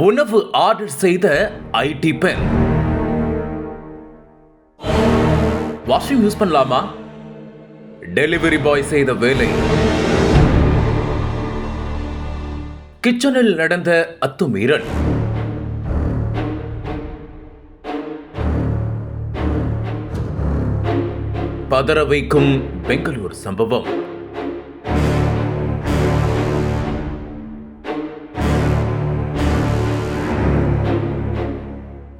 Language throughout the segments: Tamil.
உணவு ஆர்டர் செய்த ஐடி பெண் வாஷிங் யூஸ் பண்ணலாமா? டெலிவரி பாய் செய்த வேலை. கிச்சனில் நடந்த அத்துமீறல். பதற வைக்கும் பெங்களூர் சம்பவம்.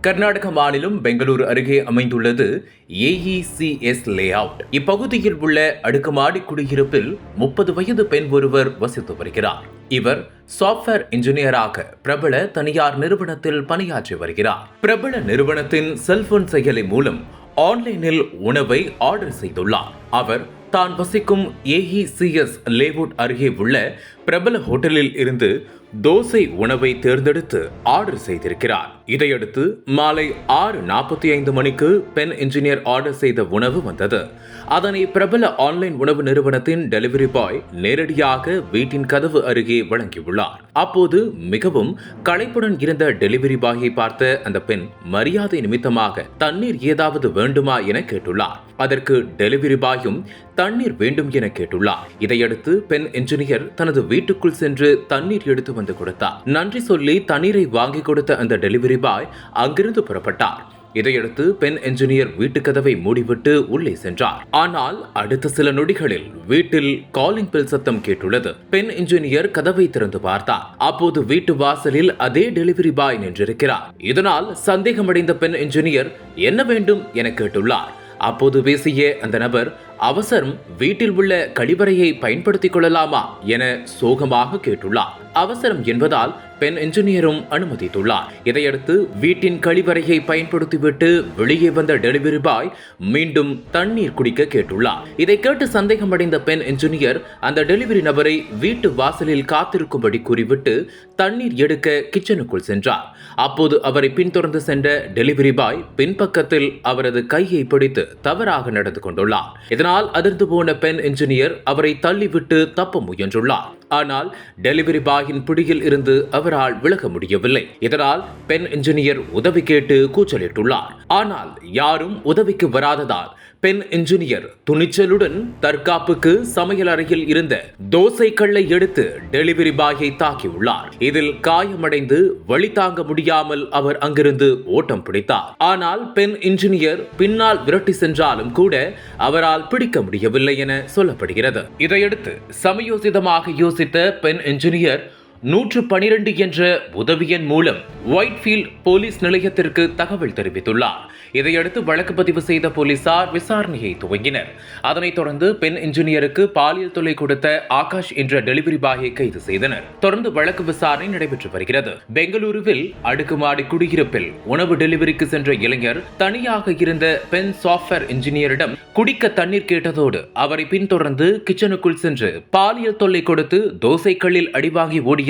கர்நாடக மாநிலம் பெங்களூரு அருகே அமைந்துள்ளது ஏஇசிஎஸ் லே அவுட் இப்பகுதியில் உள்ள அடுக்குமாடி குடியிருப்பில் முப்பது வயது பெண் ஒருவர் வசித்து வருகிறார். இவர் சாஃப்ட்வேர் இன்ஜினியராக பிரபல தனியார் நிறுவனத்தில் பணியாற்றி வருகிறார். பிரபல நிறுவனத்தின் செல்போன் செயலி மூலம் ஆன்லைனில் உணவை ஆர்டர் செய்துள்ளார். அவர் தான் வசிக்கும் ஏஇசிஎஸ் லேவுட் அருகே உள்ள பிரபல ஹோட்டலில் இருந்து தோசை உணவை தேர்ந்தெடுத்து ஆர்டர் செய்திருக்கிறார். இதையடுத்து மாலை ஆறு நாற்பத்தி ஐந்து மணிக்கு பெண் இன்ஜினியர் ஆர்டர் செய்த உணவு வந்தது. அதனை பிரபல ஆன்லைன் உணவு நிறுவனத்தின் டெலிவரி பாய் நேரடியாக வீட்டின் கதவு அருகே வழங்கியுள்ளார். அப்போது மிகவும் களைப்புடன் இருந்த டெலிவரி பாயை பார்த்த அந்த பெண் மரியாதை நிமித்தமாக தண்ணீர் ஏதாவது வேண்டுமா என கேட்டுள்ளார். அதற்கு டெலிவரி பாயும் தண்ணீர் வேண்டும் என கேட்டுள்ளார். இதையடுத்து பெண் இன்ஜினியர் தனது வீட்டுக்குள் சென்று தண்ணீர் எடுத்து வந்து கொடுத்தார் நன்றி சொல்லி தண்ணீரை வாங்கி கொடுத்த அந்த டெலிவரி பாய் அங்கிருந்து புறப்பட்டார். இதையடுத்து பெண் என்ஜினியர் வீட்டு கதவை மூடிவிட்டு உள்ளே சென்றார். ஆனால் அடுத்த சில நொடிகளில் வீட்டில் காலிங் பெல் சத்தம் கேட்டுள்ளது. பெண் என்ஜினியர் கதவை திறந்து பார்த்தார். அப்போது வீட்டு வாசலில் அதே டெலிவரி பாய் நின்றிருக்கிறார். இதனால் சந்தேகமடைந்த பெண் என்ஜினியர் என்ன வேண்டும்? என கேட்டுள்ளார். அப்போது பேசிய அந்த நபர் அவசரம் வீட்டில் உள்ள கழிவறையை பயன்படுத்திக் கொள்ளலாமா என சோகமாக கேட்டுள்ளார். அவசரம் என்பதால் பெண் என்ஜினியரும் அனுமதித்துள்ளார். இதையடுத்து வீட்டின் கழிவறையை பயன்படுத்திவிட்டு வெளியே வந்த டெலிவரி பாய் மீண்டும் தண்ணீர் குடிக்க கேட்டுள்ளார். இதை கேட்டு சந்தேகமடைந்த பெண் என்ஜினியர் அந்த டெலிவரி நபரை வீட்டு வாசலில் காத்திருக்கும்படி கூறிவிட்டு தண்ணீர் எடுக்க கிச்சனுக்குள் சென்றார். அப்போது அவரை பின்தொடர்ந்து சென்ற டெலிவரி பாய் பின்பக்கத்தில் அவரது கையை பிடித்து தவறாக நடந்து கொண்டுள்ளார். இதனால் அதிர்ந்து போன பெண் என்ஜினியர் அவரை தள்ளிவிட்டு தப்ப முயன்றுள்ளார். ஆனால் டெலிவரி பாயின் பிடியில் இருந்து அவரால் விலக முடியவில்லை. இதனால் பெண் இன்ஜினியர் உதவி கேட்டு கூச்சலிட்டுள்ளார். ஆனால் யாரும் உதவிக்கு வராததால் பெண் இன்ஜினியர் துணிச்சலுடன் தற்காப்புக்கு சமையல் அறையில் இருந்த தோசை கல்லை எடுத்து டெலிவரி பாயை தாக்கியுள்ளார். இதில் காயமடைந்து வழி தாங்க முடியாமல் அவர் அங்கிருந்து ஓட்டம் பிடித்தார். ஆனால் பெண் இன்ஜினியர் பின்னால் விரட்டி சென்றாலும் கூட அவரால் பிடிக்க முடியவில்லை என சொல்லப்படுகிறது. இதையடுத்து சமயோசிதமாக யோசித்த பெண் இன்ஜினியர் நூற்று பனிரெண்டு என்ற உதவியன் மூலம் ஒயிட்ஃபீல்ட் போலீஸ் நிலையத்திற்கு தகவல் தெரிவித்துள்ளார். இதையடுத்து வழக்கு பதிவு செய்த போலீசார் விசாரணையை துவங்கினர். அதனைத் தொடர்ந்து பெண் இன்ஜினியருக்கு பாலியல் தொல்லை கொடுத்த ஆகாஷ் என்ற டெலிவரி பாயை கைது செய்தனர். தொடர்ந்து வழக்கு விசாரணை நடைபெற்று வருகிறது. பெங்களூருவில் அடுக்குமாடி குடியிருப்பில் உணவு டெலிவரிக்கு சென்ற இளைஞர் தனியாக இருந்த பெண் சாஃப்ட்வேர் இன்ஜினியரிடம் குடிக்க தண்ணீர் கேட்டதோடு அவரை பின்தொடர்ந்து கிச்சனுக்குள் சென்று பாலியல் தொல்லை கொடுத்து தோசைக்கல்லில் அடிவாங்கி ஓடிய